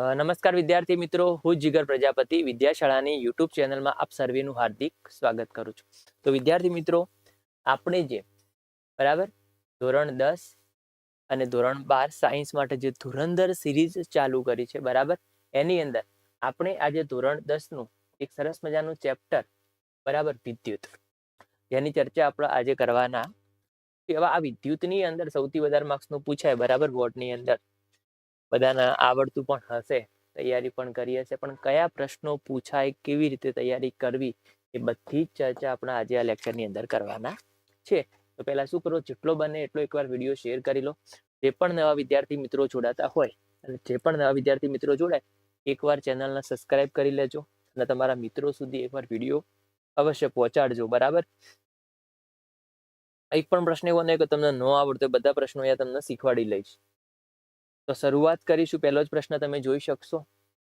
નમસ્કાર વિદ્યાર્થી મિત્રો. હું જીગર પ્રજાપતિ, વિદ્યાશાળાની યુટ્યુબ ચેનલમાં આપ સર્વેનું હાર્દિક સ્વાગત કરું છું. તો વિદ્યાર્થી મિત્રો, આપણે જે બરાબર? ધોરણ દસ અને ધોરણ બાર સાયન્સ માટે જે ધુરંધર સિરીઝ ચાલુ કરી છે, બરાબર? એની અંદર આપણે આજે ધોરણ દસનું એક સરસ મજાનું ચેપ્ટર, બરાબર, વિદ્યુત. જેની ચર્ચા આપણે આજે કરવાના. એવા આ વિદ્યુતની અંદર સૌથી વધારે માર્ક્સનું પૂછાય, બરાબર, બોર્ડની અંદર. બધાને આવડતું પણ હશે, તૈયારી પણ કરી હશે પણ કયા પ્રશ્નો પૂછાય, કેવી રીતે તૈયારી કરવી, એ બધી જ ચર્ચા આપણે આજે આ લેક્ચરની અંદર કરવાના છે. તો પહેલા શું કરો, જેટલો બને એટલો એકવાર વીડિયો શેર કરી લો. જે પણ નવા વિદ્યાર્થી મિત્રો જોડાતા હોય અને જે પણ નવા વિદ્યાર્થી મિત્રો જોડાય, એકવાર ચેનલને સબસ્ક્રાઇબ કરી લેજો અને તમારા મિત્રો સુધી એકવાર વીડિયો અવશ્ય પહોંચાડજો, બરાબર? એક પણ પ્રશ્ન એવો નહીં કે તમને ન આવડતો બધા પ્રશ્નો અહીંયા તમને શીખવાડી લઈશ. તો શરૂઆત કરીશું. પહેલો જ પ્રશ્ન તમે જોઈ શકશો.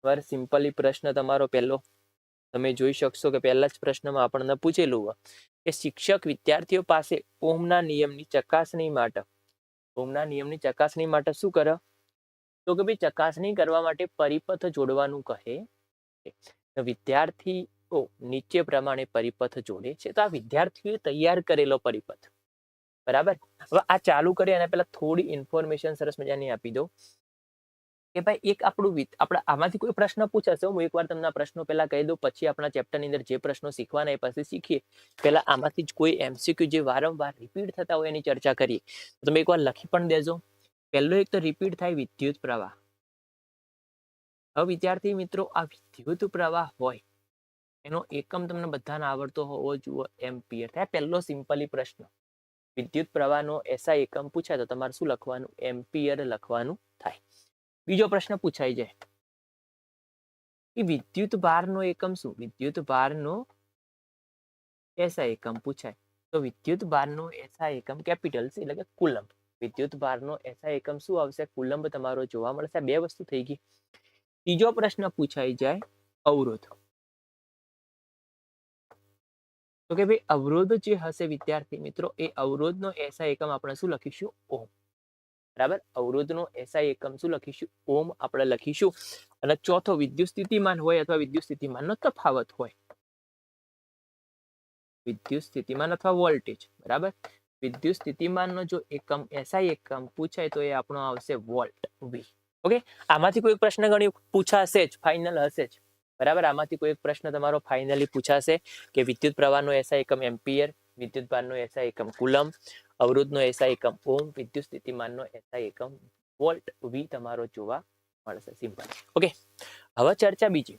બરાબર સિમ્પલી પ્રશ્ન તમારો પહેલો. તમે જોઈ શકશો કે પહેલા જ પ્રશ્નમાં આપણને પૂછેલું હોય કે શિક્ષક વિદ્યાર્થીઓ પાસે ઓમના નિયમની ચકાસણી માટે ઓમના નિયમની ચકાસણી માટે શું કરે? તો કે ભાઈ ચકાસણી કરવા માટે પરિપથ જોડવાનું કહે. વિદ્યાર્થીઓ નીચે પ્રમાણે પરિપથ જોડે છે. તો આ વિદ્યાર્થીઓએ તૈયાર કરેલો પરિપથ. બરાબર? હવે આ ચાલુ કરી અને પહેલા થોડી ઇન્ફોર્મેશન સરસ મજાની આપી દઉં. કે ભાઈ એક આપણું આપણે, આમાંથી કોઈ પ્રશ્ન પૂછાશે, હું એકવાર તમને પ્રશ્નો પહેલા કહી દઉં, પછી આપણા ચેપ્ટરની અંદર જે પ્રશ્નો શીખવાના એ પછી શીખીએ. પહેલા આમાંથી જ કોઈ એમસીક્યુ જે વારંવાર રિપીટ થતા હોય એની ચર્ચા કરીએ. તમે એકવાર લખી પણ દેજો. પહેલો એક તો રિપીટ થાય વિદ્યુત પ્રવાહ. હવે વિદ્યાર્થી મિત્રો, આ વિદ્યુત પ્રવાહ હોય, એનો એકમ તમને બધાને આવડતો હોવો જોઈએ એમ્પિયર. થાય પહેલો સિમ્પલી પ્રશ્ન. વિદ્યુત પ્રવાહનો એસઆઈ એકમ પૂછાય તો તમારે શું લખવાનું? એમ્પિયર લખવાનું થાય. બીજો પ્રશ્ન પૂછાઈ જાય કે વિદ્યુત ભારનો એકમ શું? વિદ્યુત ભારનો એસઆઈ એકમ પૂછાય. તો વિદ્યુત ભારનો એસઆઈ એકમ કેપિટલ એટલે કે કુલંબ. વિદ્યુત ભારનો એસઆઈ એકમ શું આવશે? કુલંબ તમારો જોવા મળશે. બે વસ્તુ થઈ ગઈ. ત્રીજો પ્રશ્ન પૂછાઈ જાય અવરોધ. તો કે ભાઈ, અવરોધ જે હશે વિદ્યાર્થી મિત્રો, એ અવરોધનો એસઆઈ એકમ આપણે શું લખીશું? ઓમ બરાબર? અવરોધનો એસઆઈ એકમ શું લખીશું? ઓમ આપણે લખીશું. અને ચોથો, વિદ્યુત સ્થિતિમાન હોય અથવા વિદ્યુત સ્થિતિમાનનો તફાવત હોય. વિદ્યુત સ્થિતિમાન અથવા વોલ્ટેજ. બરાબર? વિદ્યુત સ્થિતિમાનનો જો એકમ, એસઆઈ એકમ પૂછાય તો એ આપણો આવશે વોલ્ટ વી. ઓકે? આમાંથી કોઈ પ્રશ્ન ગણી પૂછાશે જ. ફાઇનલ હશે જ. બરાબર? આમાંથી કોઈ એક પ્રશ્ન તમારો ફાઇનલી પૂછાશે કે વિદ્યુત પ્રવાહનો એસા એકમ એમ્પિયર, વિદ્યુત ભારનો એસા એકમ કુલમ અવરોધનો એસા એકમ ઓમ વિદ્યુત સ્થિતિમાનનો એસા એકમ વોલ્ટ વી તમારો જોવા મળશે. સિમ્પલ ઓકે હવે ચર્ચા બીજી.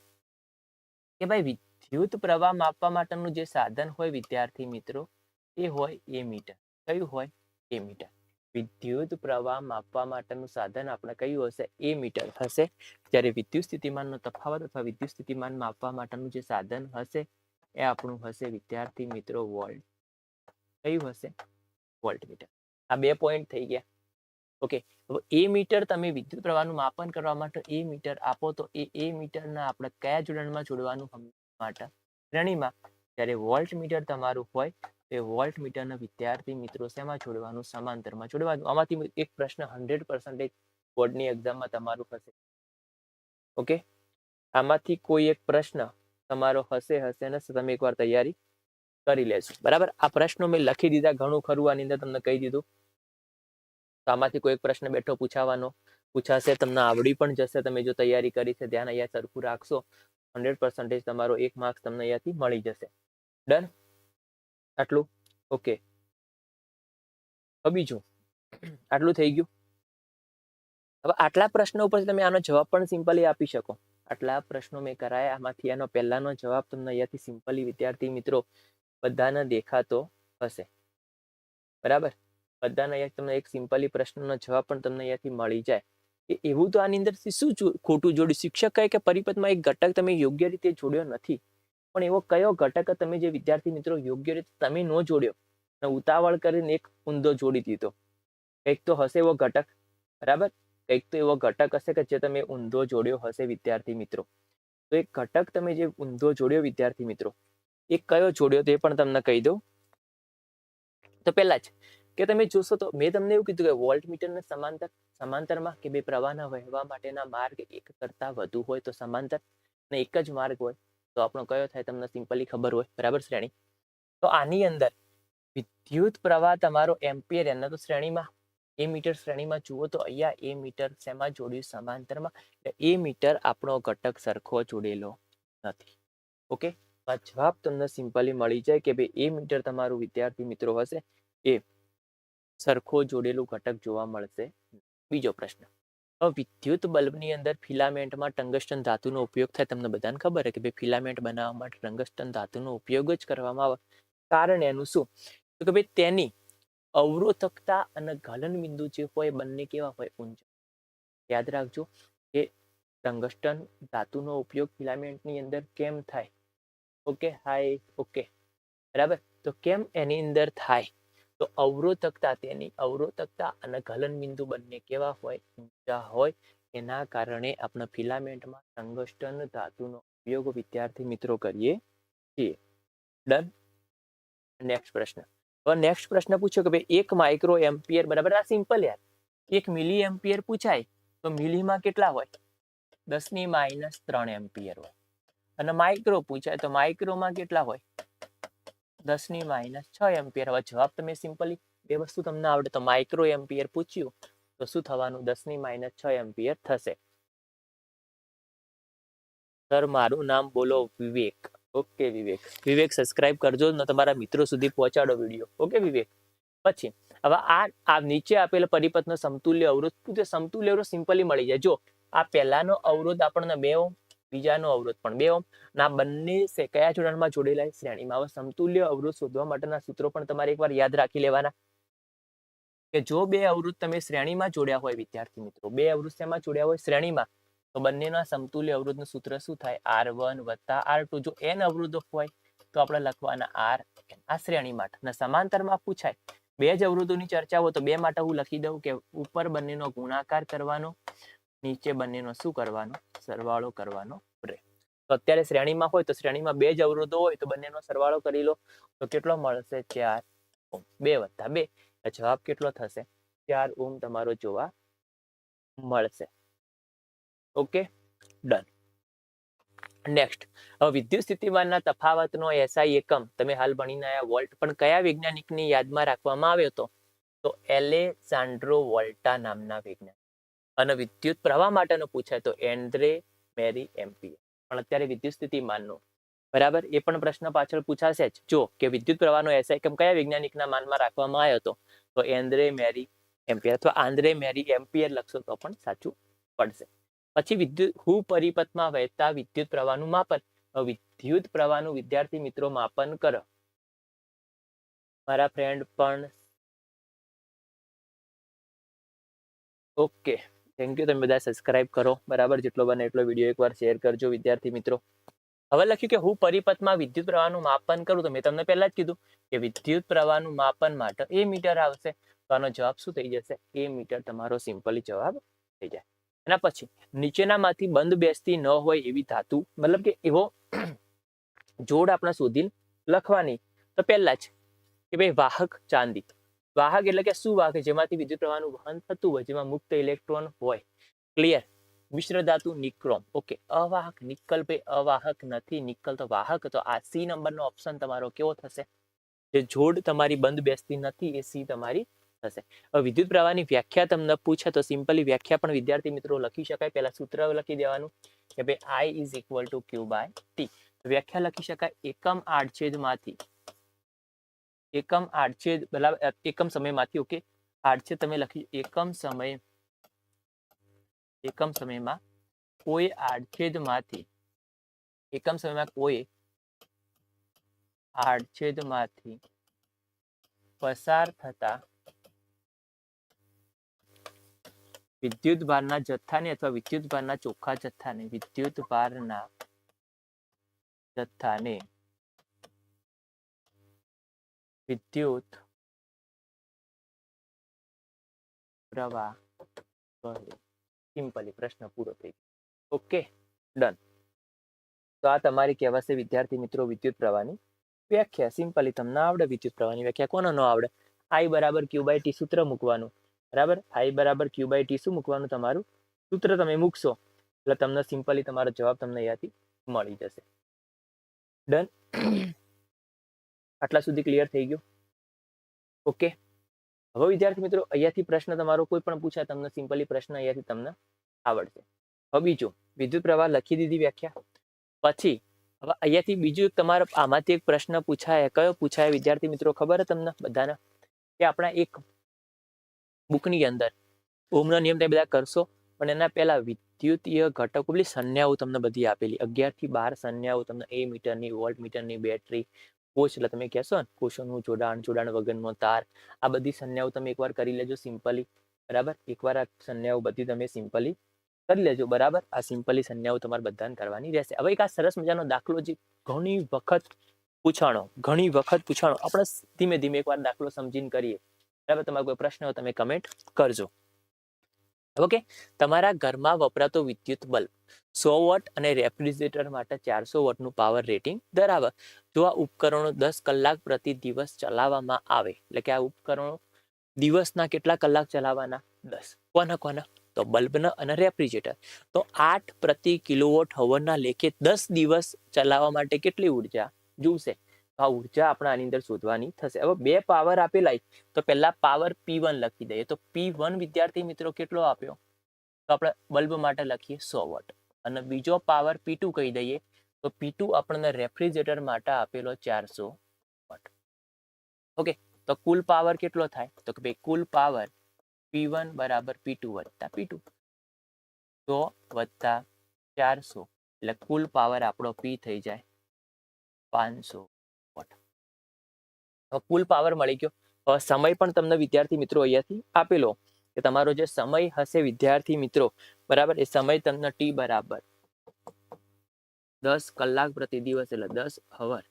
કે ભાઈ વિદ્યુત પ્રવાહ માપવા માટેનું જે સાધન હોય વિદ્યાર્થી મિત્રો, એ હોય એ મીટર. કયું હોય? Ammeter. વિદ્યુત પ્રવાહ માપવા માટેનું સાધન આપણે કયું હશે, એ મીટર હશે. જ્યારે વિદ્યુત સ્થિતિમાનનો તફાવત અથવા વિદ્યુત સ્થિતિમાન માપવા માટેનું જે સાધન હશે, એ આપણું હશે, વિદ્યાર્થી મિત્રો, વોલ્ટ. કયું હશે? Voltmeter. આ બે પોઈન્ટ થઈ ગયા. ઓકે. એ મીટર તમે વિદ્યુત પ્રવાહનું માપન કરવા માટે એ મીટર આપો તો એ એ મીટરના આપણે કયા જોડાણમાં જોડવાનું માટે? શ્રેણીમાં. જ્યારે વોલ્ટ મીટર તમારું હોય એ વોલ્ટ મીટરના વિદ્યાર્થી મિત્રો શેમાં જોડવાનું? સમાંતરમાં જોડવાનું. આમાંથી એક પ્રશ્ન હંડ્રેડ પર્સન્ટેજ બોર્ડની એક્ઝામમાં તમારું હશે. ઓકે આમાંથી કોઈ એક પ્રશ્ન તમારો હશે હશે ને તમે એકવાર તૈયારી કરી લેજો. બરાબર? આ પ્રશ્નો મેં લખી દીધા ઘણું ખરું, આની અંદર તમને કહી દીધું. તો આમાંથી કોઈ એક પ્રશ્ન બેઠો પૂછાવાનો, પૂછાશે, તમને આવડી પણ જશે, તમે જો તૈયારી કરી છે, ધ્યાન અહીંયા સરખું રાખશો હંડ્રેડ પર્સન્ટેજ તમારો એક માર્ક્સ તમને અહીંયાથી મળી જશે. ડન આટલું? ઓકે. બીજું? આટલું થઈ ગયું? હવે આટલા પ્રશ્નો ઉપર તમે આનો જવાબ પણ સિમ્પલી આપી શકો. આટલા પ્રશ્નો મેં કરાયા, આમાંથી આનો પહેલાનો જવાબ તમને અહીંયાથી સિમ્પલી વિદ્યાર્થી મિત્રો બધાને દેખાતો હશે. બરાબર? બધાને અહીંયા તમને એક સિમ્પલી પ્રશ્નનો જવાબ પણ તમને અહીંયાથી મળી જાય. કે એવું તો આની અંદર શું ખોટું જોડ્યું? શિક્ષક કહે કે પરિપથમાં એક ઘટક તમે યોગ્ય રીતે જોડ્યો નથી. પણ એવો કયો ઘટક તમે જે વિદ્યાર્થી મિત્રો યોગ્ય રીતે તમે ન જોડ્યો? અને ઉતાવળ કરીને એક ઊંધો જોડી દીધો. કંઈક તો હશે એવો ઘટક, બરાબર? કંઈક તો એવો ઘટક હશે કે જે તમે ઊંધો જોડ્યો હશે વિદ્યાર્થી મિત્રો. તો એ ઘટક તમે જે ઊંધો જોડ્યો વિદ્યાર્થી મિત્રો, એ કયો જોડ્યો તે પણ તમને કહી દઉં. તો પહેલા જ, કે તમે જોશો તો મેં તમને એવું કીધું કે વોલ્ટ મીટરને સમાંતર, સમાંતરમાં કે બે પ્રવાહના વહેવા માટેના માર્ગ એક કરતા વધુ હોય તો સમાંતર અને એક જ માર્ગ હોય. તો આપણો કયો થાય તમને સિમ્પલી ખબર હોય, બરાબર શ્રેણી? તો આની અંદર વિદ્યુત પ્રવાહ તમારો એમ્પિયર, એના તો શ્રેણીમાં, એ મીટર શ્રેણીમાં જુઓ તો અહીંયા એ મીટર શેમાં જોડ્યું? સમાંતરમાં. એટલે એ મીટર આપણો ઘટક સરખો જોડેલો નથી. ઓકે? જવાબ તમને સિમ્પલી મળી જાય કે ભાઈ એ મીટર તમારું વિદ્યાર્થી મિત્રો હશે, એ સરખો જોડેલું ઘટક જોવા મળશે. બીજો પ્રશ્ન. વિદ્યુત બલ્બની અંદર ફિલામેન્ટમાં ટંગસ્ટન ધાતુનો ઉપયોગ થાય, તમને બધાને ખબર છે કે ભાઈ ફિલામેન્ટ બનાવવા માટે ટંગસ્ટન ધાતુનો ઉપયોગ જ કરવામાં આવે. કારણ એનું શું? તો કે ભાઈ તેની અવરોધકતા અને ગલન બિંદુ જે હોય બંને કેવા હોય? ઊંચા. યાદ રાખજો કે ટંગસ્ટન ધાતુનો ઉપયોગ ફિલામેન્ટની અંદર કેમ થાય? Okay hi okay. બરાબર? તો કેમ એની અંદર થાય? તો અવરોધકતા તેની અવરોધકતા અને ગલન બિંદુ બંને કેવા હોય, ઊંચા હોય, એના કારણે આપણે ફિલામેન્ટમાં સંગઠન ધાતુનો ઉપયોગ વિદ્યાર્થી મિત્રો કરીએ છીએ. ડન? નેક્સ્ટ પ્રશ્ન. હવે નેક્સ્ટ પ્રશ્ન પૂછ્યો કે ભાઈ એક માઇક્રો એમ્પિયર બરાબર? આ સિમ્પલ યાર. એક મિલી એમ્પિયર પૂછાય તો મિલીમાં કેટલા હોય? દસની માઇનસ ત્રણ એમ્પિયર હોય. અને માઇક્રો પૂછાય તો માઇક્રોમાં કેટલા હોય? દસની માઇનસ છ એમ્પિયર. હવે જવાબ તમે સિમ્પલી બે વસ્તુ તમને આવડે તો માઇક્રો એમ્પિયર પૂછ્યું. તો શું થવાનું? દસની માઇનસ છ એમ્પિયર થશે. સર, મારું નામ બોલો વિવેક. ઓકે, વિવેક. વિવેક સબસ્ક્રાઇબ કરજો, ને તમારા મિત્રો સુધી પહોંચાડો વીડિયો ઓકે, વિવેક? પછી, હવે આ આ નીચે આપેલ પરિપથનો સમતુલ્ય અવરોધ. પૂછે સમતુલ્ય અવરોધ સિમ્પલી મળી જાય. જો, આ પહેલાનો અવરોધ આપણને બે ઓમ બીજાનો અવરોધ પણ. બે ઓમ, ના, બંને કયા જોડાણમાં જોડેલા શ્રેણીમાં હવે સમતુલ્ય અવરોધ શોધવા માટેના સૂત્રો પણ તમારે એકવાર યાદ રાખી લેવાના. કે જો બે અવરોધ તમે શ્રેણીમાં જોડ્યા હોય, વિદ્યાર્થી મિત્રો, બે અવરોધ શેમાં જોડ્યા હોય? શ્રેણીમાં. તો બંનેના સમતુલ્ય અવરોધનું સૂત્ર શું થાય? આર વન વત્તા આર ટુ. જો એન અવરોધો હોય, તો આપણે લખવાના આર આ શ્રેણી માટે સમાંતરમાં પૂછાય, બે જ અવરોધોની ચર્ચા હોય તો બે માટે હું લખી દઉં કે ઉપર બંનેનો ગુણાકાર કરવાનો નીચે બંનેનો શું કરવાનો? સરવાળો કરવાનો રહે તો અત્યારે શ્રેણીમાં હોય તો શ્રેણીમાં બે જ અવરોધો હોય તો બંનેનો સરવાળો કરી લો. તો કેટલો મળશે? ચાર ઓમ. બે વત્તા બે. જવાબ કેટલો થશે? ચાર ઓમ તમારો જોવા મળશે. ઓકે? ડન. નેક્સ્ટ. હવે વિદ્યુત સ્થિતિમાનના તફાવતનો એસઆઈ એકમ તમે હાલ ભણીને આવ્યા વોલ્ટ પણ કયા વૈજ્ઞાનિકની યાદમાં રાખવામાં આવ્યો હતો? તો એલેસાન્ડ્રો વોલ્ટા નામના વૈજ્ઞાનિક. અને વિદ્યુત પ્રવાહ માટેનો પૂછાય તો એન્ડ્રે મેરી એમ્પિયર પણ અત્યારે વિદ્યુત સ્થિતિમાનનો બરાબર? એ પણ પ્રશ્ન પાછળ પૂછાશે જ. જો કે વિદ્યુત પ્રવાહનો એસઆઈ એકમ કયા વૈજ્ઞાનિકના માનમાં રાખવામાં આવ્યો હતો? તો એન્દ્રે, મેરી એમ્પિયર અથવા આંદ્રે, મેરી એમ્પિયર લખશો તો પણ સાચું પડશે. પછી વિદ્યુત હું પરિપથમાં વહેતા વિદ્યુત પ્રવાહનું માપન. વિદ્યુત પ્રવાહનું વિદ્યાર્થી મિત્રો માપન કરો. મારા ફ્રેન્ડ પણ ઓકે થેન્ક યુ તમે બધા સબસ્ક્રાઇબ કરો. બરાબર? જેટલો બને એટલો વીડિયો એકવાર શેર કરજો, વિદ્યાર્થી મિત્રો. હવે લખ્યું કે હું પરિપથમાં વિદ્યુત પ્રવાહનું માપન કરું, તો મેં તમને પહેલા જ કીધું કે વિદ્યુત પ્રવાહનું માપન માટે એ મીટર આવશે. તો આનો જવાબ શું થઈ જશે? એ મીટર તમારો સિમ્પલી જવાબ થઈ જાય. એના પછી, નીચેનામાંથી બંધ બેસતી ન હોય એવી ધાતુ, મતલબ કે એવો જોડ આપણે શોધીને લખવાની. તો પહેલા જ કે ભાઈ વાહક ચાંદી વાહક એટલે કે શું વાહક જેમાંથી વિદ્યુત પ્રવાહનું વહન થતું હોય, જેમાં મુક્ત ઇલેક્ટ્રોન હોય. ક્લિયર મિશ્ર ધાતુ નિક્રોમ. ઓકે અવાહક નિકલ ભાઈ અવાહક નથી નિકલ તો વાહક તો આ સી નંબરનો ઓપ્શન તમારો કેવો થશે? જે જોડ તમારી બંધ બેસતી નથી, એ સી તમારી થશે. હવે વિદ્યુત પ્રવાહની વ્યાખ્યા તમને પૂછે તો સિમ્પલી વ્યાખ્યા પણ વિદ્યાર્થી મિત્રો લખી શકાય. પહેલા સૂત્ર લખી દેવાનું કે ભાઈ I is equal to Q by T વ્યાખ્યા લખી શકાય એકમ આડછેદમાંથી. એકમ આડછેદ, બરાબર એકમ સમયમાંથી, ઓકે, આડછેદ તમે લખી એકમ સમય, એકમ સમયમાં કોઈ આડછેદમાંથી, એકમ સમયમાં કોઈ આડછેદમાંથી પસાર થતા વિદ્યુત ભારના જથ્થાને અથવા વિદ્યુત ભારના ચોખ્ખા જથ્થાને વિદ્યુત ભારના જથ્થાને વિદ્યુત પ્રવાહ. કહે સિમ્પલી પ્રશ્ન પૂરો થઈ ગયો. ઓકે ડન તો આ તમારી કહેવાશે વિદ્યાર્થી મિત્રો વિદ્યુત પ્રવાહની વ્યાખ્યા. સિમ્પલી તમને આવડે વિદ્યુત પ્રવાહની વ્યાખ્યા. કોને ન આવડે? આઈ બરાબર ક્યુ બાય ટી સૂત્ર મૂકવાનું. બરાબર? આઈ બરાબર ક્યુ બાય ટી શું મૂકવાનું? તમારું સૂત્ર તમે મૂકશો. એટલે તમને સિમ્પલી તમારો જવાબ તમને અહીંયાથી મળી જશે. ડન આટલા સુધી ક્લિયર થઈ ગયું. ઓકે હવે વિદ્યાર્થી મિત્રો, અહીંયાથી પ્રશ્ન તમારો કોઈ પણ પૂછાય, તમને સિમ્પલી પ્રશ્ન અહીંયાથી તમને આવડશે. હવે બીજું, વિદ્યુત પ્રવાહ લખી દીધી વ્યાખ્યા. પછી, હવે અહીંયાથી બીજું એક તમારો આમાંથી એક પ્રશ્ન પૂછાય, કયો પૂછાય વિદ્યાર્થી મિત્રો, ખબર તમને બધાને? કે આપણા એક બુકની અંદર ઓમનો નિયમ તમે બધા કરશો, પણ એના પહેલા વિદ્યુતીય ઘટકો, પેલી સંજ્ઞાઓ તમને બધી આપેલી. અગિયારથી બાર સંજ્ઞાઓ તમને એ મીટરની વોલ્ટ મીટરની બેટરી કોષ એટલે તમે કહેશો ને કોષોનું જોડાણ જોડાણ વગરનો તાર, આ બધી સંજ્ઞાઓ તમે એકવાર કરી લેજો સિમ્પલી, બરાબર? એકવાર આ સંજ્ઞાઓ બધી તમે સિમ્પલી કરી લેજો, બરાબર? આ સિમ્પલી સંજ્ઞાઓ તમારે બધાને કરવાની રહેશે. હવે એક આ સરસ મજાનો દાખલો જે ઘણી વખત પૂછાણો, ઘણી વખત પૂછાણો. આપણે ધીમે ધીમે એકવાર દાખલો સમજીને કરીએ. બરાબર? તમારો કોઈ પ્રશ્ન હોય તમે કમેન્ટ કરજો. ઓકે તમારા ઘરમાં વપરાતો વિદ્યુત બલ્બ સો વોટ અને રેફ્રિજરેટર માટે ચારસો વોટનું પાવર રેટિંગ ધરાવે. જો આ ઉપકરણો દસ કલાક પ્રતિ દિવસ ચલાવવામાં આવે, એટલે કે આ ઉપકરણો દિવસના કેટલા કલાક ચલાવવાના? દસ. કોના કોના? તો બલ્બના અને રેફ્રિજરેટર. તો આઠ પ્રતિ કિલોવોટ હવરના લેખે દસ દિવસ ચલાવવા માટે કેટલી ઊર્જા જોશે? આ ઊર્જા આપણે આની અંદર શોધવાની થશે. હવે બે પાવર આપેલા તો પહેલા પાવર પી વન લખી દઈએ. તો પી વન વિદ્યાર્થી મિત્રો કેટલો આપ્યો? તો આપણે બલ્બ માટે લખીએ સો વોટ. અને બીજો પાવર પી કહી દઈએ, તો પી આપણને રેફ્રિજરેટર માટે આપેલો ચારસો વોટ. ઓકે તો કુલ પાવર કેટલો થાય? તો કે ભાઈ કુલ પાવર પી બરાબર પી વત્તા પી સો વત્તા ચારસો, એટલે કુલ પાવર આપણો પી થઈ જાય પાંચસો વોટ. તો કુલ પાવર મળી ગયો. સમય પણ તમને વિદ્યાર્થી મિત્રો અહીંયાથી આપેલો કે તમારો જે સમય હશે વિદ્યાર્થી મિત્રો બરાબર? એ સમય તમને ટી બરાબર. દસ કલાક પ્રતિ દિવસ એટલે દસ અવર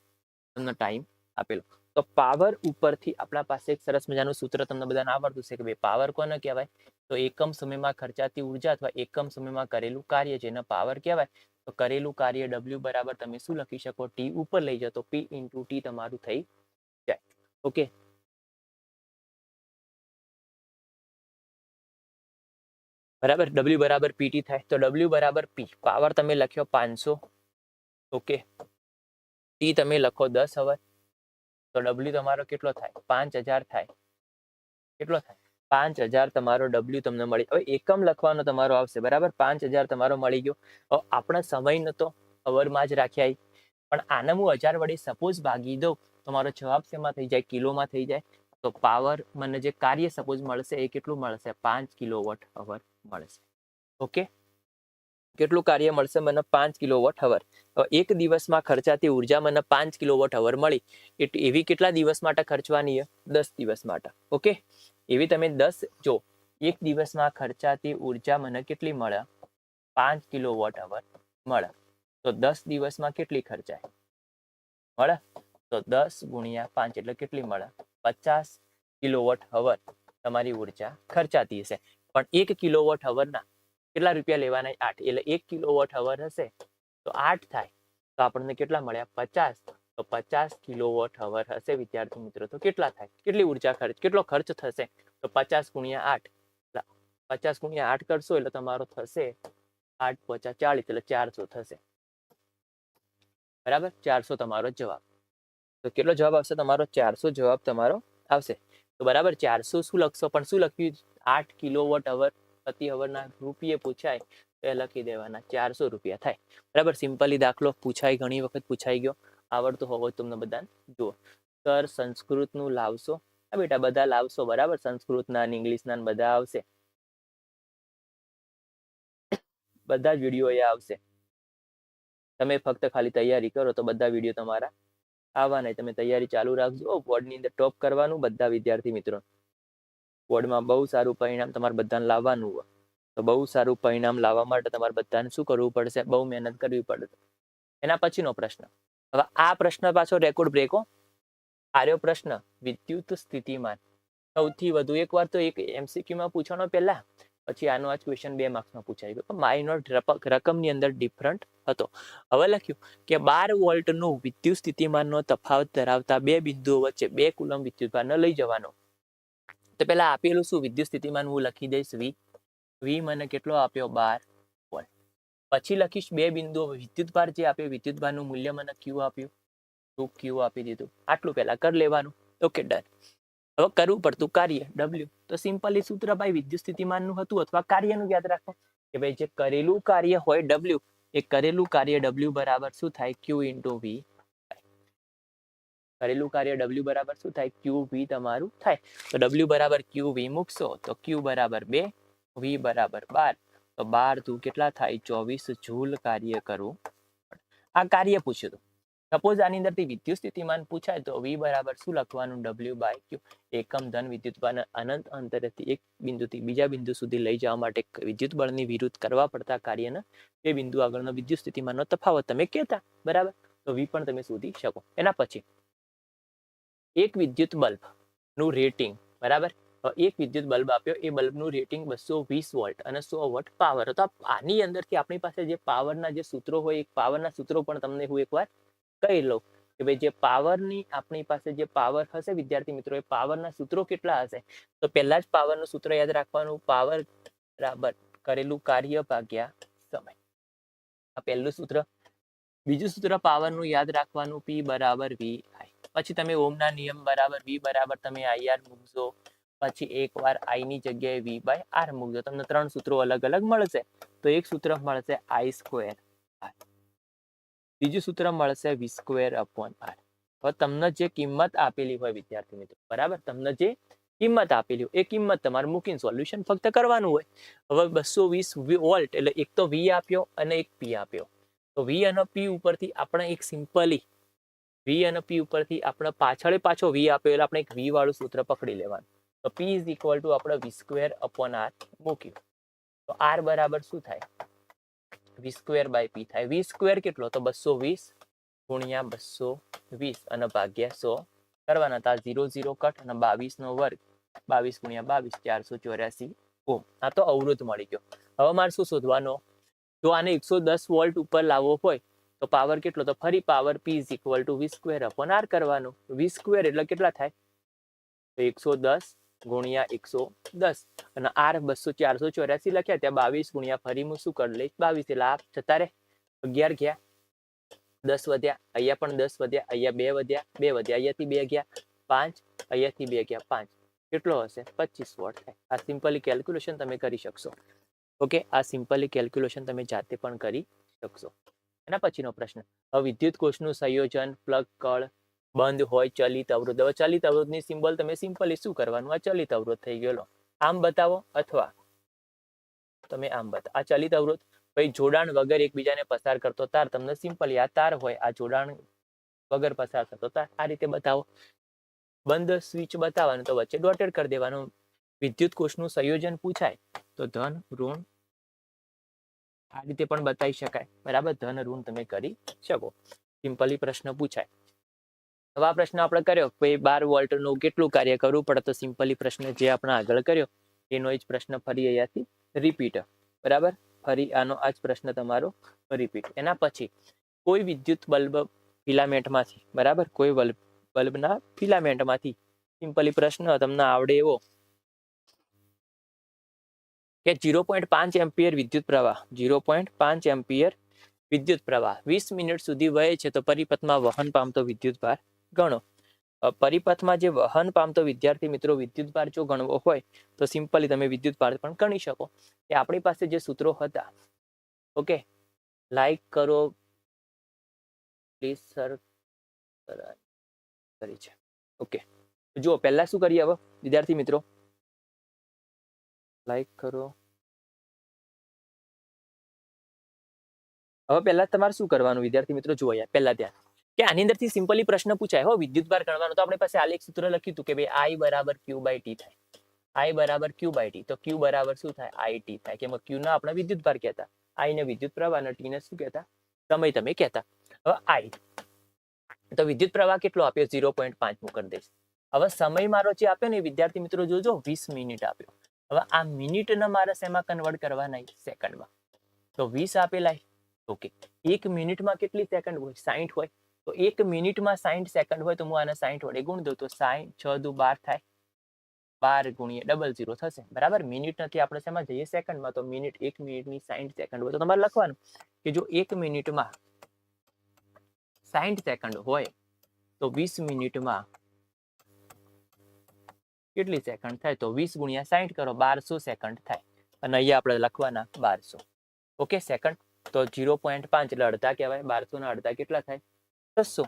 તમને ટાઈમ આપેલો. તો પાવર ઉપરથી આપણા પાસે એક સરસ મજાનું સૂત્ર તમને બધાને આવડતું છે કે ભાઈ પાવર કોને કહેવાય? તો એકમ સમયમાં ખર્ચાતી ઊર્જા અથવા એકમ સમયમાં કરેલું કાર્ય જેને પાવર કહેવાય, તો કરેલું કાર્ય ડબલ્યુ બરાબર તમે શું લખી શકો? ટી ઉપર લઈ જાઓ તો પી ઇન્ટુ ટી તમારું થઈ જાય. ઓકે બરાબર? ડબલ્યુ બરાબર પીટી થાય. તો ડબલ્યુ બરાબર પી પાવર તમે લખ્યો પાંચસો. ઓકે ટી તમે લખો દસ અવર તો ડબલ્યુ તમારો કેટલો થાય? પાંચ હજાર થાય. કેટલો થાય? પાંચ હજાર તમારો ડબલ્યુ તમને મળી હવે એકમ લખવાનો તમારો આવશે. બરાબર? પાંચ હજાર તમારો મળી ગયો. હવે આપણા સમય નતો અવરમાં જ રાખ્યા પણ આને હું હજાર વડે સપોઝ ભાગી દઉં, તો મારો જવાબ શેમાં થઈ જાય? કિલોમાં થઈ જાય? તો પાવર મને જે કાર્ય સપોઝ મળશે એ કેટલું મળશે? પાંચ કિલોવોટ અવર મળશે. ઓકે કેટલું કાર્ય મળશે? મને પાંચ કિલોવોટ અવર એક દિવસમાં ખર્ચાતી ઊર્જા મને પાંચ કિલોવોટ અવર મળી. એવી કેટલા દિવસ માટે ખર્ચવાની છે? દસ દિવસ માટે. ઓકે એવી તમે દસ જો, એક દિવસમાં ખર્ચાતી ઊર્જા મને કેટલી મળે? પાંચ કિલોવોટ અવર મળે. તો દસ દિવસમાં કેટલી ખર્ચાય? મળે? તો દસ ગુણ્યા પાંચ એટલે કેટલી મળે? પચાસ કિલોવોટ હવર તમારી ઊર્જા ખર્ચાતી હશે. પણ એક કિલોવોટ હવરના કેટલા રૂપિયા લેવાના આઠ? એટલે એક કિલોવોટ અવર હશે તો આઠ થાય. તો આપણને કેટલા મળ્યા? પચાસ. તો પચાસ કિલોવોટ હવર હશે વિદ્યાર્થી મિત્રો. તો કેટલા થાય? કેટલી ઊર્જા ખર્ચ? કેટલો ખર્ચ થશે? તો પચાસ ગુણ્યા આઠ. પચાસ ગુણ્યા આઠ કરશો એટલે તમારો થશે આઠ પચાસ ચાલીસ. એટલે ચારસો થશે. બરાબર? ચારસો તમારો જવાબ. તો કેટલો જવાબ આવશે તમારો? ચારસો જવાબ તમારો આવશે. તો બરાબર ચારસો શું લખશો? પણ શું લખ્યું? આઠ કિલોવોટ અવર પ્રતિ અવરના રૂપિયે પૂછાય તો એ લખી દેવાના. ચારસો રૂપિયા થાય. બરાબર? સિમ્પલી દાખલો. પૂછાય ઘણી વખત પૂછાઈ ગયો. આવડતો હોવો તમને બધાને. જુઓ. સર સંસ્કૃતનું લાવશો. હા બેટા, બધા લાવશો. બરાબર? સંસ્કૃતના ઇંગ્લિશના બધા આવશે. બધા જ વીડિયો એ આવશે. તમે ફક્ત ખાલી તૈયારી કરો તો બધા વીડિયો તમારા આવવાના તમે તૈયારી ચાલુ રાખજો. બોર્ડની અંદર ટોપ કરવાનું બધા વિદ્યાર્થી મિત્રો. બોર્ડમાં બહુ સારું પરિણામ તમારે બધાને લાવવાનું હોય. તો બહુ સારું પરિણામ લાવવા માટે તમારે બધાને શું કરવું પડશે? બહુ મહેનત કરવી પડશે એના પછીનો પ્રશ્ન. હવે આ પ્રશ્ન પાછો રેકોર્ડ બ્રેકો આર્યો પ્રશ્ન. વિદ્યુત સ્થિતિમાન. સૌથી વધુ એકવાર તો એક એમસીક્યુમાં પૂછવાનો પહેલા પછી આનો આ ક્વેશ્ચન બે માર્ક્સમાં પૂછાઈ ગયો. માઇનોર રકમની અંદર ડિફરન્ટ હતો. હવે લખ્યું કે બાર વોલ્ટનો વિદ્યુત સ્થિતિમાનનો તફાવત ધરાવતા બે બિંદુઓ વચ્ચે બે કુલમ વિદ્યુતભારને લઈ જવાનો. તો પેલા આપેલું શું? વિદ્યુત સ્થિતિમાન હું લખી દઈશ વી. વી મને કેટલો આપ્યો? બાર વોલ્ટ પછી લખીશ બે બિંદુઓ વિદ્યુતભાર જે આપ્યો, વિદ્યુતભારનું મૂલ્ય મને ક્યુ આપ્યું? ટુ ક્યુ આપી દીધું? આટલું પહેલા કરી લેવાનું. ઓકે ડન હવે કરવું પડતું કાર્ય ડબલ્યુ તો સિમ્પલી સૂત્ર ભાઈ વિદ્યુત સ્થિતિમાનનું હતું અથવા કાર્યનું યાદ રાખો કે ભાઈ જે કરેલું કાર્ય હોય ડબલ્યુ એ કરેલું કાર્ય ડબલ્યુ બરાબર શું થાય? ક્યુ ઇન્ટુ વી કરેલું કાર્ય ડબલ્યુ બરાબર શું થાય? ક્યુ વી તમારું થાય. તો ડબલ્યુ બરાબર ક્યુ વી મૂકશો તો ક્યુ બરાબર બે વી બરાબર બાર. તો બાર તું કેટલા થાય? ચોવીસ. જૂલ કાર્ય કરવું આ કાર્ય પૂછ્યું હતું. સપોઝ આની અંદરથી વિદ્યુત સ્થિતિમાન પૂછાય તો વી બરાબર શું લખવાનું? ડબલ્યુ બાય ક્યુ એકમ ધન વિદ્યુત બળ અનંત અંતરેથી એક બિંદુથી બીજા બિંદુ સુધી લઈ જવા માટે વિદ્યુત બળની વિરુદ્ધ કરવા પડતા કાર્યના તે બિંદુ આગળનો વિદ્યુત સ્થિતિમાનનો તફાવત તમે કહેતા, બરાબર? તો વી પણ તમે શોધી શકો. એના પછી એક વિદ્યુત બલ્બનું રેટિંગ બરાબર એક વિદ્યુત બલ્બ આપ્યો, એ બલ્બનું રેટિંગ બસો વીસ વોલ્ટ અને સો વોટ પાવર તો આની અંદરથી આપણી પાસે જે પાવરના જે સૂત્રો હોય એ પાવરના સૂત્રો પણ તમને હું એકવાર કહી લઉં કે ભાઈ જે પાવરની આપણી પાસે જે પાવર હશે વિદ્યાર્થી મિત્રો, એ પાવરના સૂત્રો કેટલા હશે? તો પહેલા જ પાવરનું સૂત્ર યાદ રાખવાનું, પાવર બરાબર કરેલું કાર્ય ભાગ્યા સમય. આ પહેલું સૂત્ર. બીજું સૂત્ર પાવરનું યાદ રાખવાનું પી બરાબર વી આઈ પછી તમે ઓમના નિયમ બરાબર વી બરાબર તમે આઈ આર મૂકજો. પછી એકવાર આઈ ની જગ્યાએ વી બાય આર મૂકજો. તમને ત્રણ સૂત્રો અલગ અલગ મળશે. તો એક સૂત્ર મળશે આઈ સ્ક્વેર આર બીજું સૂત્ર મળશે વી સ્ક્વેર અપોન આર હવે તમને જે કિંમત આપેલી હોય વિદ્યાર્થી મિત્રો, બરાબર? તમને જે કિંમત આપેલી હોય, એ કિંમત તમારે મૂકીને સોલ્યુશન ફક્ત કરવાનું હોય. હવે બસો વીસ વોલ્ટ એટલે એક તો વી આપ્યો અને એક પી આપ્યો. તો વી અને પી ઉપરથી આપણે એક સિમ્પલી વી અને પી ઉપરથી આપણે પાછળ પાછો વી આપ્યો એટલે આપણે એક વી વાળું સૂત્ર પકડી લેવાનું. તો પી ઇઝ ઇક્વલ ટુ આપણે વી સ્ક્વેર અપોન આર મૂક્યું. તો આર બરાબર શું થાય? વી સ્ક્વેર બાય પી થાય. વી સ્ક્વેર કેટલો? તો બસો વીસ ગુણ્યા બસો વીસ અને ભાગ્યા સો. કરવાના હતા ઝીરો ઝીરો કટ અને બાવીસનો વર્ગ. બાવીસ ગુણ્યા બાવીસ, ચારસો ચોર્યાસી ઓમ આ તો અવરોધ મળી ગયો. હવે મારે શું શોધવાનો? જો આને એકસો દસ વોલ્ટ ઉપર લાવવો હોય, તો પાવર કેટલો? તો ફરી power P is equal to V square upon R કરવાનું. વી સ્ક્વેર એટલે કેટલા થાય? તો એકસો દસ ગુણ્યા એકસો દસ અને આર બસો ચારસો ચોર્યાસી લખ્યા ત્યાં બાવીસ ગુણ્યા ફરી હું શું કરી લઈશ? બાવીસ એટલે આ જતા રે અગિયાર ગયા. દસ વધ્યા. અહીંયા પણ દસ વધ્યા. અહીંયા બે વધ્યા. બે વધ્યા. અહીંયાથી બે ગયા. પાંચ. અહીંયાથી બે ગયા. પાંચ. કેટલો હશે? પચીસ વોટ થાય. આ સિમ્પલી કેલ્ક્યુલેશન તમે કરી શકશો. ઓકે? આ સિમ્પલી કેલ્ક્યુલેશન તમે જાતે પણ કરી શકશો. એના પછીનો પ્રશ્ન. વિદ્યુત કોષનું સંયોજન પ્લગ કળ બંધ હોય ચલિત અવરોધ. હવે ચલિત અવરોધની સિમ્બોલ તમે સિમ્પલી શું કરવાનું? આ ચલિત અવરોધ થઈ ગયેલો આમ બતાવો અથવા તમે આમ બતાવો આ ચલિત અવરોધ. ભાઈ જોડાણ વગર એકબીજાને પસાર કરતો તાર. તમને સિમ્પલી આ તાર હોય, આ જોડાણ વગર પસાર થતો તાર. આ રીતે બતાવો. બંધ સ્વિચ બતાવવાનું તો વચ્ચે ડોટેડ કરી દેવાનું. વિદ્યુત કોષનું સંયોજન પૂછાય તો ધન, ઋણ આ રીતે પણ બતાવી શકાય. બરાબર? ધન, ઋણ તમે કરી શકો. સિમ્પલી પ્રશ્ન પૂછાય. હવે પ્રશ્ન આપણે કર્યો કે બાર વોલ્ટનું કેટલું કાર્ય કરવું પડે? તો સિમ્પલી પ્રશ્ન જે આપણે આગળ કર્યો, એનો જ પ્રશ્ન ફરી અહીંયાથી રિપીટ બરાબર? ફરી આનો આ જ પ્રશ્ન તમારો રિપીટ એના પછી, કોઈ વિદ્યુત બલ્બ ફિલામેન્ટમાંથી, બરાબર? કોઈ બલ્બ, બલ્બના ફિલામેન્ટમાંથી સિમ્પલી પ્રશ્ન તમને આવડે એવો કે ઝીરો પોઈન્ટ પાંચ એમ્પિયર વિદ્યુત પ્રવાહ ઝીરો પોઈન્ટ પાંચ એમ્પિયર વિદ્યુત પ્રવાહ. વીસ મિનિટ સુધી વહે છે તો પરિપથમાં વહન પામતો વિદ્યુત ભાર ગણો. પરિપથમાં જે વહન પામતો વિદ્યાર્થી મિત્રો વિદ્યુત ભાર જો ગણવો હોય, તો સિમ્પલી તમે વિદ્યુત ભાર પણ ગણી શકો. કે આપણી પાસે જે સૂત્રો હતા, ઓકે? લાઈક કરો, પ્લીઝ સર, કરી છે. ઓકે. જુઓ, પહેલા શું કરીએ હવે, વિદ્યાર્થી મિત્રો? લાઈક કરો. હવે પહેલા તમારે શું કરવાનું, વિદ્યાર્થી મિત્રો? જુઓ અહીંયા, પહેલા ત્યાં. કે આની અંદરથી સિમ્પલી પ્રશ્ન પૂછાય. હો, વિદ્યુત ભાર ગણવાનો. તો આપણી પાસે આલેખ સૂત્ર લખ્યું હતું કે ભાઈ આઈ બરાબર ક્યુ બાય ટી થાય. આઈ બરાબર ક્યુ બાય ટી તો ક્યુ બરાબર શું થાય? આઈ ટી થાય. કે ક્યુ ના આપણે વિદ્યુત ભાર કહેતા. આઈ ને વિદ્યુત પ્રવાહ અને ટી ને શું કહેતા? સમય તમે કહેતા. હવે આઈ તો વિદ્યુત પ્રવાહ કેટલો આપ્યો? ઝીરો પોઈન્ટ પાંચ હું દઈશ. હવે સમય મારો જે આપ્યો ને વિદ્યાર્થી મિત્રો જોજો, વીસ મિનિટ આપ્યો. હવે આ મિનિટને મારે શેમાં કન્વર્ટ કરવાના સેકન્ડમાં તો વીસ આપેલા ઓકે એક મિનિટમાં કેટલી સેકન્ડ હોય? સાહીઠ હોય? તો એક મિનિટમાં સાહીઠ સેકન્ડ હોય તો હું આને સાહીઠ વડે ગુણ દઉં. તો સાહીઠ છ દુ બાર થાય. બાર ગુણ્યા ડબલ ઝીરો થશે. બરાબર? મિનિટ નથી, આપણે શેમાં જઈએ? સેકન્ડમાં. તો મિનિટ, એક મિનિટની સાઈઠ સેકન્ડ હોય તો તમારે લખવાનું કે જો એક મિનિટમાં સાઈઠ સેકન્ડ હોય તો વીસ મિનિટમાં કેટલી સેકન્ડ થાય? તો વીસ ગુણ્યા સાઈઠ કરો, બારસો સેકન્ડ થાય. અને અહીંયા આપણે લખવાના બારસો. ઓકે? સેકન્ડ. તો ઝીરો પોઈન્ટ પાંચ એટલે અડધા કહેવાય. બારસો ના અડધા કેટલા થાય? છસો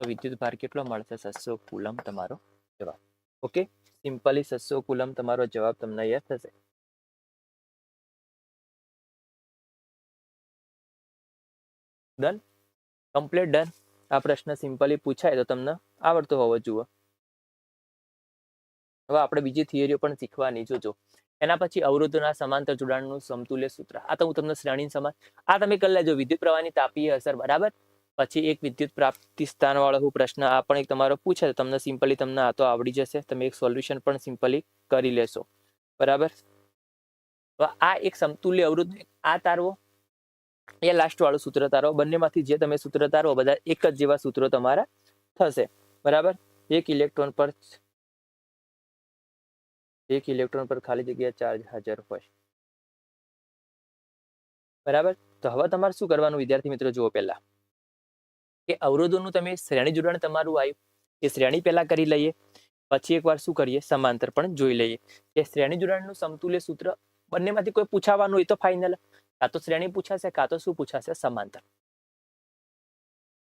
તો વિદ્યુત ભાર કેટલો મળશે? છસો કુલમ તમારો જવાબ. ઓકે? સિમ્પલી છસો કુલમ તમારો જવાબ તમને અહીંયા થશે. ડન? Complete done? આ પ્રશ્ન સિમ્પલી પૂછાય તો તમને આવડતો હોવો જુઓ. હવે આપણે બીજી થિયરીઓ પણ શીખવાની જોજો એના પછી અવરોધોના સમાંતર જોડાણનું સમતુલ્ય સૂત્ર. આ તો હું તમને શ્રેણી સમાન આ તમે કરી લેજો. વિદ્યુત પ્રવાહની તાપીય અસર, બરાબર? પછી એક વિદ્યુત પ્રાપ્તિ સ્થાન વાળો હું પ્રશ્ન આ પણ એક તમારો પૂછે તો તમને સિમ્પલી તમને આ તો આવડી જશે. તમે એક સોલ્યુશન પણ સિમ્પલી કરી લેશો. બરાબર? આ એક સમતુલ્ય અવરોધ આ તારવો. એ લાસ્ટ વાળું સૂત્ર તારો. બંનેમાંથી જે તમે સૂત્ર તારો બધા એક જ જેવા સૂત્રો તમારા થશે. બરાબર? એક ઇલેક્ટ્રોન પર એક ઇલેક્ટ્રોન પર ખાલી જગ્યા ચાર્જ હાજર હોય. બરાબર? તો હવે તમારે શું કરવાનું વિદ્યાર્થી મિત્રો? જુઓ પહેલા. કે અવરોધોનું તમે શ્રેણી જોડાણ તમારું આવ્યું એ શ્રેણી પહેલા કરી લઈએ, પછી એકવાર શું કરીએ? સમાંતર પણ જોઈ લઈએ. કે શ્રેણી જોડાણનું સમતુલ્ય સૂત્ર બંનેમાંથી કોઈ પૂછાવાનું હોય તો ફાઇનલ કાં તો શ્રેણી પૂછાશે, કાં તો શું પૂછાશે? સમાંતર.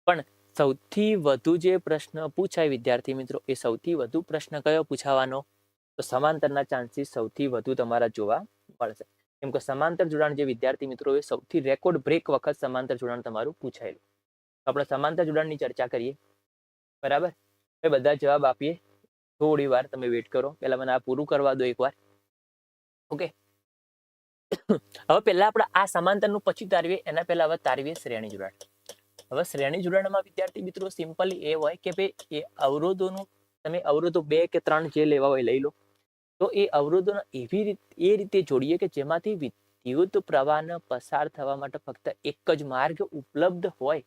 પણ સૌથી વધુ જે પ્રશ્ન પૂછાય વિદ્યાર્થી મિત્રો, એ સૌથી વધુ પ્રશ્ન કયો પૂછાવાનો? તો સમાંતરના ચાન્સીસ સૌથી વધુ તમારા જોવા મળશે. કેમ કે સમાંતર જોડાણ જે વિદ્યાર્થી મિત્રો એ સૌથી રેકોર્ડ બ્રેક વખત સમાંતર જોડાણ તમારું પૂછાયેલું. આપણે સમાનતા જોડાણની ચર્ચા કરીએ. બરાબર? એ બધા જવાબ આપીએ. થોડી વાર તમે વેટ કરો. પહેલા મને આ પૂરું કરવા દો એકવાર. ઓકે હવે પહેલા આપણે આ સમાંતરનું પછી તારવીએ. એના પહેલા હવે તારવીએ શ્રેણી જોડાણ. હવે શ્રેણી જોડાણમાં વિદ્યાર્થી મિત્રો સિમ્પલી એ હોય કે ભાઈ એ અવરોધોનું તમે અવરોધો બે કે ત્રણ જે લેવા હોય લઈ લો. તો એ અવરોધોને એવી રીતે, એ રીતે જોડીએ કે જેમાંથી વિદ્યુત પ્રવાહને પસાર થવા માટે ફક્ત એક જ માર્ગ ઉપલબ્ધ હોય.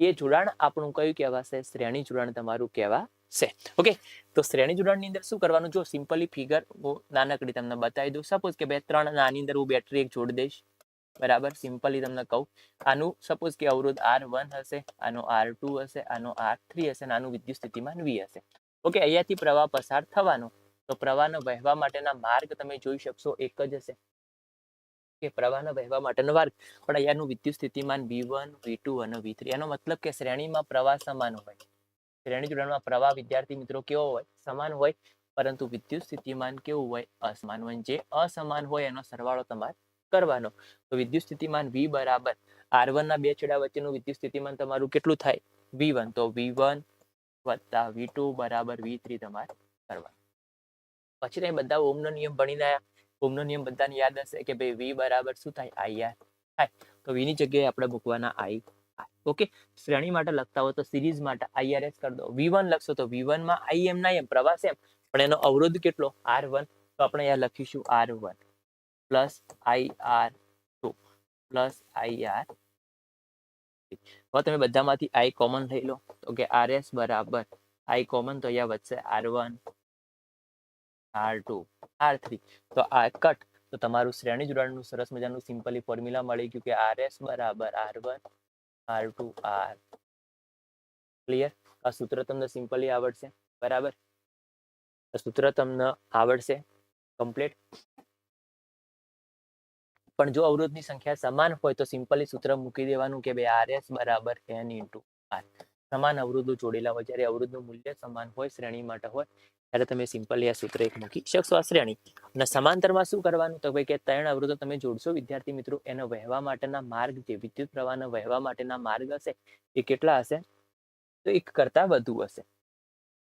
એ જોડાણ આપણું કયું કહેવાશે શ્રેણી જોડાણ તમારું કહેવાશે ઓકે તો શ્રેણી જોડાણની અંદર શું કરવાનું? જો સિમ્પલી ફિગર હું નાનકડી તમને બતાવી દઉં. સપોઝ કે બે, ત્રણ નાની અંદર હું બેટરી એક જોડી દઈશ. બરાબર? સિમ્પલી તમને કહું. આનું સપોઝ કે અવરોધ આર વન હશે, આનો આર ટુ હશે, આનો આર થ્રી હશે આનું વિદ્યુત સ્થિતિમાન વી હશે. ઓકે અહીંયાથી પ્રવાહ પસાર થવાનો. તો પ્રવાહનો વહેવા માટેના માર્ગ તમે જોઈ શકશો. એક જ હશે. કે પ્રવાહના વહેવા માટેનો માર્ગ. પણ અહીંયાનું વિદ્યુત સ્થિતિમાન વી વન વી ટુ અને વી થ્રી. એનો મતલબ કે શ્રેણીમાં પ્રવાહ સમાન હોય. શ્રેણી જોડાણમાં પ્રવાહ વિદ્યાર્થી મિત્રો કેવો હોય? સમાન હોય, પરંતુ વિદ્યુત સ્થિતિમાન કેવું હોય? અસમાન હોય. જે અસમાન હોય એનો સરવાળો તમારે કરવાનો. તો વિદ્યુત સ્થિતિમાન વી બરાબર. આર ના બે છેડા વચ્ચેનું વિદ્યુત સ્થિતિમાન તમારું કેટલું થાય? V one. તો વી વન વત્તા વી ટુ બરાબર વી થ્રી તમારે કરવાનું. પછી તમે બધા ઓમનો નિયમ ભણીને આવ્યા ઓમનો નિયમ બધાને યાદ હશે કે ભાઈ વી બરાબર શું થાય? આઈ થાય. તો વીની જગ્યાએ આપણે મૂકવાના આઈ ઓકે? શ્રેણી માટે લખતા હોય તો સિરીઝ માટે આઈઆરએસ કરી દો. વી વન લખશો તો વી વનમાં આઈ એમ ના એમ, પ્રવાસ એમ. પણ એનો અવરોધ કેટલો? R one. તો આપણે અહીંયા લખીશું R one. Plus I R two. Plus I R હવે તમે બધામાંથી આઈ કોમન લઈ લો. તો કે આર એસ બરાબર. આઈ કોમન તો અહીંયા વધશે. R one. R two, R three. તો આ કટ. તો તમારું શ્રેણી જોડાણનું સરસ મજાનું સિમ્પલી ફોર્મ્યુલા મળી ગયું કે આર એસ બરાબર R one, R two, R. Clear આ સૂત્ર તમને સિમ્પલી આવડશે? બરાબર? સૂત્ર તમને આવડશે કમ્પ્લીટ. પણ જો અવરોધની સંખ્યા સમાન હોય તો સિમ્પલી સૂત્ર મૂકી દેવાનું કે ભાઈ આર એસ બરાબર એન ઇન્ટુ આર સમાન અવરોધો જોડેલા હોય, જ્યારે અવરોધનું મૂલ્ય સમાન હોય, શ્રેણી માટે હોય, ત્યારે તમે સિમ્પલી આ સૂત્ર એક મૂકી શકશો આ શ્રેણી. અને સમાંતરમાં શું કરવાનું? તો ભાઈ કે ત્રણ અવરોધો તમે જોડશો, વિદ્યાર્થી મિત્રો, એનો વહેવા માટેના માર્ગ જે વિદ્યુત પ્રવાહનો વહેવા માટેના માર્ગ હશે, એ કેટલા હશે? તો એક કરતા વધુ હશે.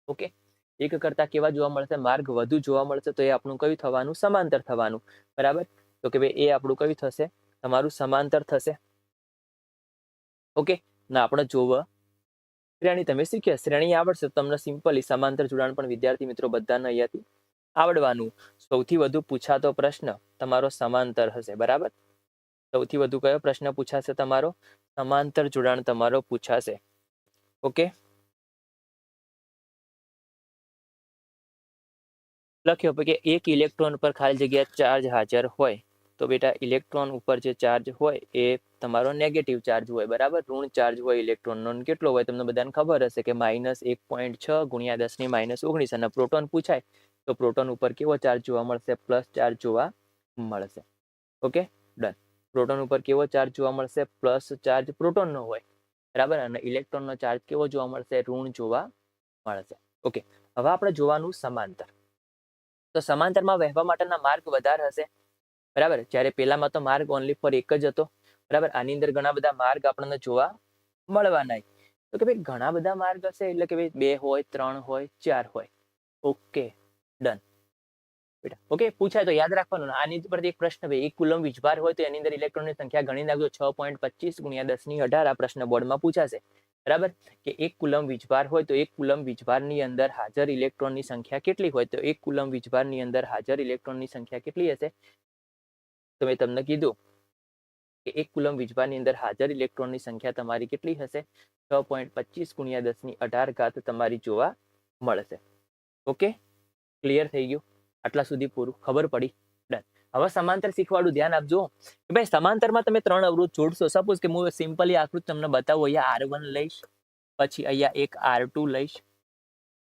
ઓકે? એક કરતા કેવા જોવા મળશે? માર્ગ વધુ જોવા મળશે, તો એ આપણું કયું થવાનું? સમાંતર થવાનું. બરાબર? તો કે ભાઈ એ આપણું કયું થશે? તમારું સમાંતર થશે. ઓકે? ના આપણે જોવા શ્રેણી, તમે શીખ્યા શ્રેણી આવડશે તમને સિમ્પલી સમાંતર જોડાણ પણ વિદ્યાર્થી મિત્રો બધાને અહીંયાથી આવડવાનું. સૌથી વધુ પૂછાતો પ્રશ્ન તમારો સમાંતર હશે, બરાબર? સૌથી વધુ કયો પ્રશ્ન પૂછાશે તમારો? સમાંતર જોડાણ તમારો પૂછાશે. ઓકે? લખ્યો કે એક ઇલેક્ટ્રોન પર ખાલી જગ્યા ચાર્જ હાજર હોય. તો બેટા, ઇલેક્ટ્રોન ઉપર જે ચાર્જ હોય એ તમારો નેગેટિવ ચાર્જ હોય, બરાબર? ઋણ ચાર્જ હોય ઇલેક્ટ્રોનનો કેટલો હોય, તમને બધાને ખબર હશે કે માઇનસ એક પોઈન્ટ છ ગુણ્યા દસની માઇનસ ઓગણીસ અને પ્રોટોન પૂછાય. તો પ્રોટોન ઉપર કેવો ચાર્જ જોવા મળશે? પ્લસ ચાર્જ જોવા મળશે. ઓકે ડન પ્રોટોન ઉપર કેવો ચાર્જ જોવા મળશે? પ્લસ ચાર્જ પ્રોટોનનો હોય. બરાબર? અને ઇલેક્ટ્રોનનો ચાર્જ કેવો જોવા મળશે? ઋણ જોવા મળશે. ઓકે હવે આપણે જોવાનું સમાંતર. તો સમાંતરમાં વહેવા માટેના માર્ગ વધારે હશે. બરાબર? જ્યારે પહેલામાં તો માર્ગ ઓનલી ફોર એક જ હતો. બરાબર? આની અંદર ઘણા બધા માર્ગ આપણને જોવા મળવાના તો કે ભાઈ, ઘણા બધા માર્ગ હશે એટલે કે ભાઈ, બે હોય, ત્રણ હોય, ચાર હોય. Okay, done. બેટા, ઓકે, પૂછાય તો યાદ રાખવાનું. આની પરથી એક પ્રશ્ન ભાઈ એક કુલમ વીજભાર હોય તો એની અંદર ઇલેક્ટ્રોનની સંખ્યા ગણી નાખજો. છ પોઈન્ટ પચીસ ગુણ્યા દસની અઢાર. આ પ્રશ્ન બોર્ડમાં પૂછાશે. બરાબર? કે એક કુલમ વીજભાર હોય તો એક કુલમ વીજભારની અંદર હાજર ઇલેક્ટ્રોનની સંખ્યા કેટલી હોય? તો એક કુલમ વીજભારની અંદર હાજર ઇલેક્ટ્રોનની સંખ્યા કેટલી હશે? તો મેં તમને કીધું. કે એક કુલમ વીજભારની અંદર હાજર ઇલેક્ટ્રોનની સંખ્યા તમારી કેટલી હશે? છ પોઈન્ટ પચીસ ગુણ્યા દસની અઢાર ઘાત તમારી જોવા મળશે. ઓકે? ક્લિયર થઈ ગયું? આટલા સુધી પૂરું ખબર પડી? ડન. હવે સમાંતર શીખવાડું, ધ્યાન આપજો. કે ભાઈ, સમાંતરમાં તમે ત્રણ અવરોધ જોડશો. સપોઝ કે હું સિમ્પલી આકૃતિ તમને બતાવું. અહીંયા આર વન લઈશ, પછી અહીંયા એક આર ટુ લઈશ,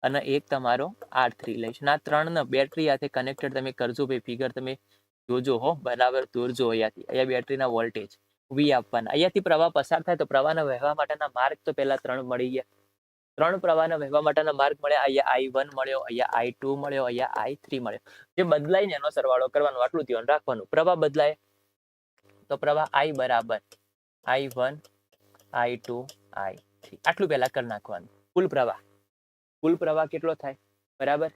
અને એક તમારો આર થ્રી લઈશ. ના ત્રણ ને બેટરી સાથે કનેક્ટેડ તમે કરજો. ભાઈ ફિગર તમે જોજો હો, બરાબર દોરજો અહીંયાથી. અહીંયા બેટરીના વોલ્ટેજ, વી આપવાના. અહીંયાથી પ્રવાહ પસાર થાય તો પ્રવાહના વહેવા માટેના માર્ગ તો પહેલા ત્રણ મળી ગયા. ત્રણ પ્રવાહના વહેવા માટેના માર્ગ મળ્યા. અહીંયા આઈ વન મળ્યો, અહીંયા આઈ ટુ મળ્યો, અહીંયા આઈ થ્રી મળ્યો. જે બદલાય ને એનો સરવાળો કરવાનો, આટલું ધ્યાન રાખવાનું. પ્રવાહ બદલાય તો પ્રવાહ આઈ બરાબર. I one, I two, I three. આટલું પહેલા કરી નાખવાનું. કુલ પ્રવાહ. કુલ પ્રવાહ કેટલો થાય? બરાબર?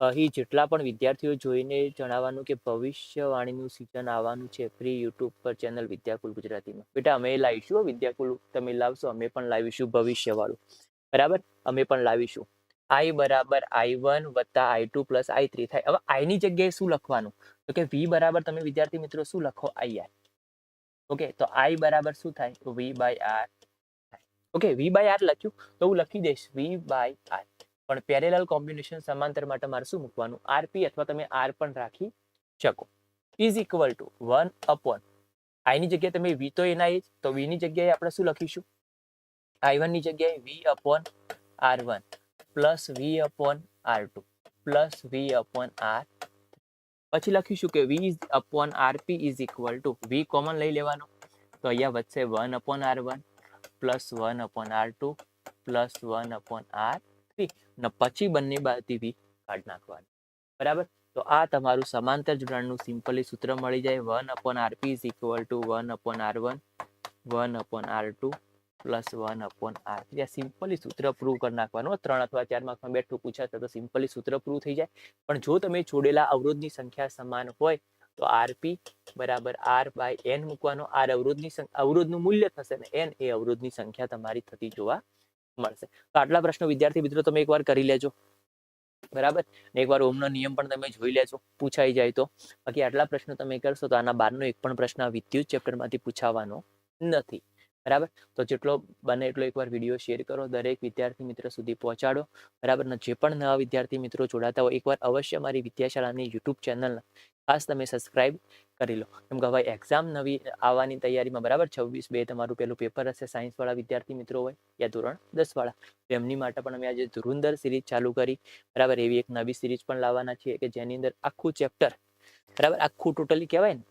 અહીં જેટલા પણ વિદ્યાર્થીઓ જોઈને જણાવવાનું કે ભવિષ્યવાણીનું સિઝન આવવાનું છે ફ્રી યુટ્યુબ પર ચેનલ વિદ્યાકુલ ગુજરાતીમાં. બેટા, અમે લાવીશું વિદ્યાકુલ, તમે લાવશો, અમે પણ લાવીશું ભવિષ્યવાળું. બરાબર? અમે પણ લાવીશું. આઈ બરાબર આઈ વન વત્તા I two plus I three થાય. હવે આઈની જગ્યાએ શું લખવાનું? તો કે વી બરાબર, તમે વિદ્યાર્થી મિત્રો શું લખો? આઈ આર ઓકે, તો આઈ બરાબર શું થાય? V by R okay V by R લખ્યું? તો હું લખી દઈશ. વી બાય આર પણ પેરેલલ કોમ્બિનેશન સમાંતર માટે મારે શું મૂકવાનું? આરપી અથવા તમે આર પણ રાખી શકો. Is equal to one upon આઈની જગ્યાએ તમે વી તો એના એ જ. તો વીની જગ્યાએ આપણે શું લખીશું? આઈ વનની જગ્યાએ V upon R one plus V upon R two plus V upon R પછી લખીશું કે V upon RP is equal to V common લઈ લેવાનો. તો અહીંયા વધશે one upon R one plus one upon R two plus one upon R three અને પછી બંને બાજુથી કાઢી નાખવાનું. બરાબર? તો આ તમારું સમાંતર જોડાણનું સિમ્પલી સૂત્ર મળી જાય. One upon RP is equal to one upon R one one upon R two plus one upon R three. આ સિમ્પલી સૂત્ર પ્રૂવ કરી નાખવાનું. ત્રણ અથવા ચાર માર્કમાં બેઠું પૂછાશે તો સિમ્પલી સૂત્ર પ્રૂવ થઈ જાય. પણ જો તમે જોડેલા અવરોધની સંખ્યા સમાન હોય, તો આરપી બરાબર આર બાય એન મૂકવાનો. આર અવરોધની અવરોધનું મૂલ્ય થશે ને એન એ અવરોધની સંખ્યા તમારી થતી જોવા મળશે. તો આટલા પ્રશ્નો વિદ્યાર્થી મિત્રો તમે એકવાર કરી લેજો. બરાબર? ને એકવાર ઓમનો નિયમ પણ તમે જોઈ લેજો. પૂછાઈ જાય તો. બાકી આટલા પ્રશ્નો તમે કરશો તો આના બારનો એક પણ પ્રશ્ન આ વિદ્યુત ચેપ્ટરમાંથી પૂછાવાનો નથી. બરાબર? તો જેટલો બને એટલો એકવાર વીડિયો શેર કરો, દરેક વિદ્યાર્થી મિત્ર સુધી પહોંચાડો, બરાબર? ને જે પણ નવા વિદ્યાર્થી મિત્રો જોડાતા હોય, એકવાર અવશ્ય મારી વિદ્યાશાળાની યુટ્યુબ ચેનલ ખાસ તમે સબસ્ક્રાઇબ કરી લો. કેમ કે હવે એક્ઝામ નવી આવવાની તૈયારીમાં, બરાબર? છવ્વીસ બે તમારું પેલું પેપર હશે સાયન્સવાળા વિદ્યાર્થી મિત્રો હોય, યા ધોરણ દસવાળા એમની માટે પણ અમે આજે ધુરુંદર સિરીઝ ચાલુ કરી, બરાબર? એવી એક નવી સિરીઝ પણ લાવવાના છીએ કે જેની અંદર આખું ચેપ્ટર બરાબર? આખું ટોટલી કહેવાય ને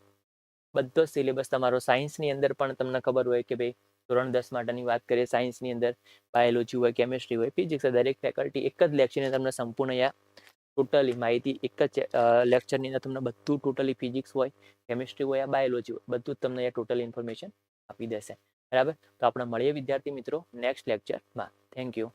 બધો સિલેબસ તમારો સાયન્સની અંદર પણ તમને ખબર હોય કે ભાઈ ધોરણ દસ માટેની વાત કરીએ સાયન્સની અંદર બાયોલોજી હોય કેમિસ્ટ્રી હોય ફિઝિક્સ દરેક ફેકલ્ટી એક જ લેક્ચરની તમને સંપૂર્ણ યા ટોટલી માહિતી એક જ લેક્ચરની અંદર તમને બધું ટોટલી ફિઝિક્સ હોય કેમિસ્ટ્રી હોય યા બાયોલોજી હોય, બધું જ તમને ટોટલ ઇન્ફોર્મેશન આપી દેશે. બરાબર? તો આપણે મળીએ વિદ્યાર્થી મિત્રો નેક્સ્ટ લેક્ચરમાં થેન્ક યુ